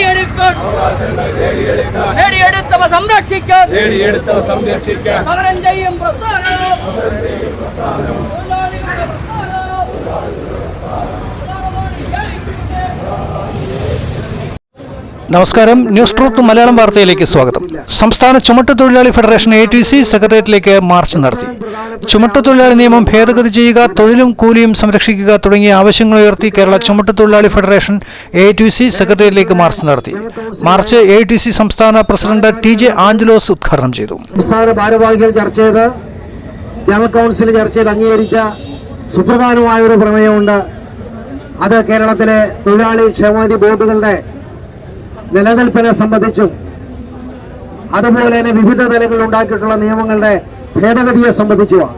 നേടിയെടുക്കും നേടിയെടുത്തവ സംരക്ഷിക്കാൻ. നേടിയെടുത്തവ സംരക്ഷിക്കാൻ. സമരം ചെയ്യും പ്രസ്ഥാനം. നമസ്കാരം. ന്യൂസ് ട്രൂപ്പ് മലയാളം വാർത്തയിലേക്ക് സ്വാഗതം. സംസ്ഥാന ചുമട്ടുതൊഴിലാളി ഫെഡറേഷൻ എ ടി സി സെക്രട്ടേറിയറ്റിലേക്ക് മാർച്ച് നടത്തി. ചുമട്ടുതൊഴിലാളി നിയമം ഭേദഗതി ചെയ്യുക തൊഴിലും കൂലിയും സംരക്ഷിക്കുക തുടങ്ങിയ ആവശ്യങ്ങൾ ഉയർത്തി കേരള ചുമട്ടുതൊഴിലാളി ഫെഡറേഷൻ എ ടി സി സെക്രട്ടേറിയറ്റിലേക്ക് മാർച്ച് നടത്തി. മാർച്ച് എ ടി സി സംസ്ഥാന പ്രസിഡന്റ് ടി ജെ ആഞ്ചലോസ് ഉദ്ഘാടനം ചെയ്തു. സംസ്ഥാന ഭാരവാഹികൾ ചർച്ച ചെയ്ത് ജനറൽ കൗൺസിൽ ചർച്ച ചെയ്ത് അംഗീകരിച്ച സുപ്രധാനമായ ഒരു പ്രമേയമുണ്ട് അത് കേരളത്തിലെ തൊഴിലാളി ക്ഷേമനിധി ബോർഡുകളുടെ നിലനിൽപ്പിനെ സംബന്ധിച്ചും അതുപോലെ തന്നെ വിവിധ തലങ്ങളിൽ ഉണ്ടാക്കിയിട്ടുള്ള നിയമങ്ങളുടെ ഭേദഗതിയെ സംബന്ധിച്ചുമാണ്.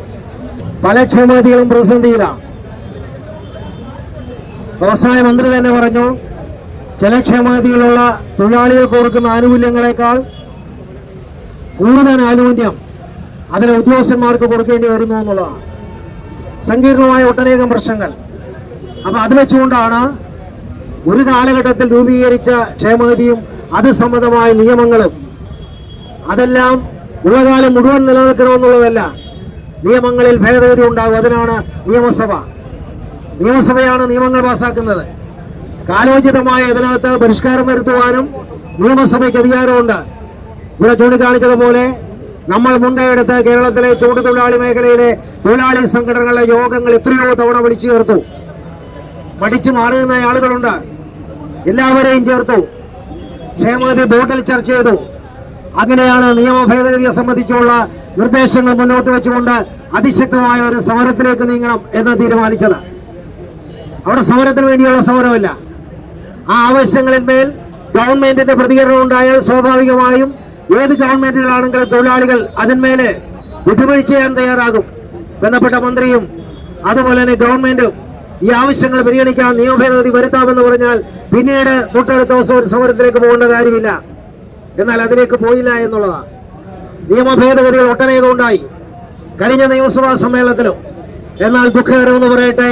പല ക്ഷേമനിധികളും പ്രതിസന്ധിയിലാണ് വ്യവസായ മന്ത്രി തന്നെ പറഞ്ഞു ചില ക്ഷേമനിധികളുള്ള തൊഴിലാളികൾക്ക് കൊടുക്കുന്ന ആനുകൂല്യങ്ങളെക്കാൾ കൂടുതൽ ആനുകൂല്യം അതിലെ ഉദ്യോഗസ്ഥന്മാർക്ക് കൊടുക്കേണ്ടി വരുന്നു എന്നുള്ളതാണ്. സങ്കീർണമായ ഒട്ടനേകം പ്രശ്നങ്ങൾ. അപ്പൊ അത് വെച്ചുകൊണ്ടാണ് ഒരു കാലഘട്ടത്തിൽ രൂപീകരിച്ച ക്ഷേമനിധിയും അത് സംബന്ധമായ നിയമങ്ങളും അതെല്ലാം യുവകാലം മുഴുവൻ നിലനിൽക്കണമെന്നുള്ളതല്ല. നിയമങ്ങളിൽ ഭേദഗതി ഉണ്ടാകും. അതിനാണ് നിയമസഭ. നിയമസഭയാണ് നിയമങ്ങൾ പാസാക്കുന്നത്. കാലോചിതമായ ഇതിനകത്ത് പരിഷ്കാരം വരുത്തുവാനും നിയമസഭയ്ക്ക് അധികാരമുണ്ട്. ഇവിടെ ചൂണ്ടിക്കാണിച്ചതുപോലെ നമ്മൾ മുൻകൈയെടുത്ത് കേരളത്തിലെ ചൂണ്ടുതൊഴിലാളി മേഖലയിലെ തൊഴിലാളി സംഘടനകളുടെ യോഗങ്ങൾ എത്രയോ തവണ വിളിച്ചു ചേർത്തു. പഠിച്ചു മാറുന്ന ആളുകളുണ്ട്. എല്ലാവരെയും ചേർത്തു. ക്ഷേമനിധി ബോർഡിൽ ചർച്ച ചെയ്തു. അങ്ങനെയാണ് നിയമ ഭേദഗതിയെ സംബന്ധിച്ചുള്ള നിർദ്ദേശങ്ങൾ മുന്നോട്ട് വെച്ചുകൊണ്ട് അതിശക്തമായ ഒരു സമരത്തിലേക്ക് നീങ്ങണം എന്ന് തീരുമാനിച്ചത്. അവിടെ സമരത്തിന് വേണ്ടിയുള്ള സമരമല്ല. ആ ആവശ്യങ്ങളിന്മേൽ ഗവൺമെന്റിന്റെ പ്രതികരണം ഉണ്ടായാൽ സ്വാഭാവികമായും ഏത് ഗവൺമെന്റുകളാണെങ്കിലും തൊഴിലാളികൾ അതിന്മേലെ വിട്ടുവീഴ്ച ചെയ്യാൻ തയ്യാറാകും. ബന്ധപ്പെട്ട മന്ത്രിയും അതുപോലെ തന്നെ ഗവൺമെന്റും ഈ ആവശ്യങ്ങൾ പരിഗണിക്കാൻ നിയമഭേദഗതി വരുത്താമെന്ന് പറഞ്ഞാൽ പിന്നീട് തൊട്ടടുത്ത ദിവസം ഒരു സമരത്തിലേക്ക് പോകേണ്ട കാര്യമില്ല. എന്നാൽ അതിലേക്ക് പോയില്ല എന്നുള്ളതാണ് നിയമഭേദഗതികൾ ഉണ്ടായി കഴിഞ്ഞ നിയമസഭാ സമ്മേളനത്തിലും. എന്നാൽ ദുഃഖകരമെന്ന് പറയട്ടെ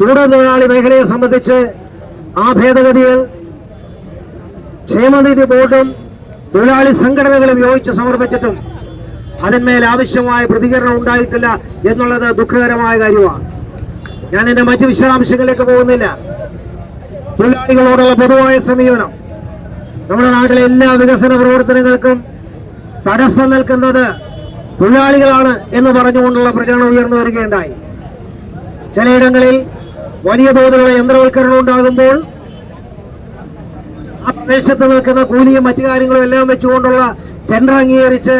തൊഴിലാളി മേഖലയെ സംബന്ധിച്ച് ആ ഭേദഗതികൾ ക്ഷേമനിധി ബോർഡും തൊഴിലാളി സംഘടനകളും യോജിച്ച് സമർപ്പിച്ചിട്ടും അതിന്മേൽ ആവശ്യമായ പ്രതികരണം ഉണ്ടായിട്ടില്ല എന്നുള്ളത് ദുഃഖകരമായ കാര്യമാണ്. ഞാൻ എന്റെ മറ്റു വിശദാംശങ്ങളിലേക്ക് പോകുന്നില്ല. തൊഴിലാളികളോടുള്ള പൊതുവായ സമീപനം. നമ്മുടെ നാട്ടിലെ എല്ലാ വികസന പ്രവർത്തനങ്ങൾക്കും തടസ്സം നിൽക്കുന്നത് തൊഴിലാളികളാണ് എന്ന് പറഞ്ഞുകൊണ്ടുള്ള പ്രചരണം ഉയർന്നു വരികയുണ്ടായി. ചിലയിടങ്ങളിൽ വലിയ തോതിലുള്ള യന്ത്രവൽക്കരണം ഉണ്ടാകുമ്പോൾ ആ പ്രദേശത്ത് നിൽക്കുന്ന കൂലിയും മറ്റു കാര്യങ്ങളും എല്ലാം വെച്ചുകൊണ്ടുള്ള ടെൻഡർ അംഗീകരിച്ച്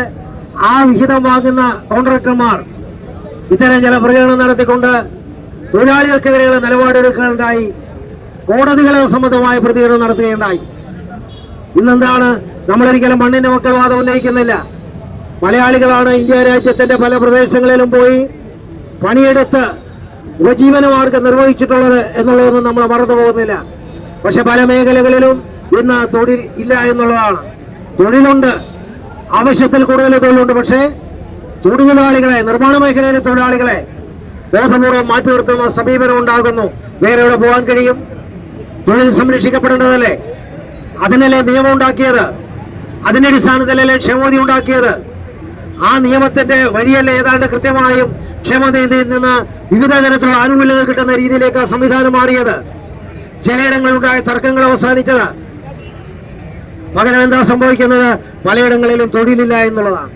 ആ വിഹിതം വാങ്ങുന്ന കോൺട്രാക്ടർമാർ ഇത്തരം ചില പ്രചരണം നടത്തിക്കൊണ്ട് തൊഴിലാളികൾക്കെതിരെയുള്ള നിലപാടെടുക്കുകയുണ്ടായി കോടതികളെ സംബന്ധമായ പ്രതികരണം നടത്തുകയുണ്ടായി. ഇന്നെന്താണ്? നമ്മളൊരിക്കലും മണ്ണിന്റെ മക്കൾ വാദം ഉന്നയിക്കുന്നില്ല. മലയാളികളാണ് ഇന്ത്യ രാജ്യത്തിന്റെ പല പ്രദേശങ്ങളിലും പോയി പണിയെടുത്ത് ഉപജീവനമാർഗം നിർവഹിച്ചിട്ടുള്ളത് എന്നുള്ളതൊന്നും നമ്മൾ മറന്നു പോകുന്നില്ല. പക്ഷെ പല മേഖലകളിലും ഇന്ന് തൊഴിൽ ഇല്ല എന്നുള്ളതാണ്. തൊഴിലുണ്ട്. ആവശ്യത്തിൽ കൂടുതൽ തൊഴിലുണ്ട്. പക്ഷേ ചൂടുതൊഴിലാളികളെ നിർമ്മാണ മേഖലയിലെ തൊഴിലാളികളെ ബോധപൂർവം മാറ്റി നിർത്തുന്ന സമീപനം ഉണ്ടാകുന്നു. വേറെ എവിടെ പോകാൻ കഴിയും? തൊഴിൽ സംരക്ഷിക്കപ്പെടേണ്ടതല്ലേ? അതിനല്ലേ നിയമം ഉണ്ടാക്കിയത്? അതിന്റെ അടിസ്ഥാനത്തിലല്ലേ ക്ഷേമനിധി ഉണ്ടാക്കിയത്? ആ നിയമത്തിന്റെ വഴിയല്ലേ ഏതാണ്ട് കൃത്യമായും ക്ഷേമനിധിയിൽ നിന്ന് വിവിധ തരത്തിലുള്ള ആനുകൂല്യങ്ങൾ കിട്ടുന്ന രീതിയിലേക്ക് ആ സംവിധാനം മാറിയത്? ചിലയിടങ്ങളുണ്ടായ തർക്കങ്ങൾ അവസാനിച്ചത്. പകരം എന്താ സംഭവിക്കുന്നത്? പലയിടങ്ങളിലും തൊഴിലില്ല എന്നുള്ളതാണ്.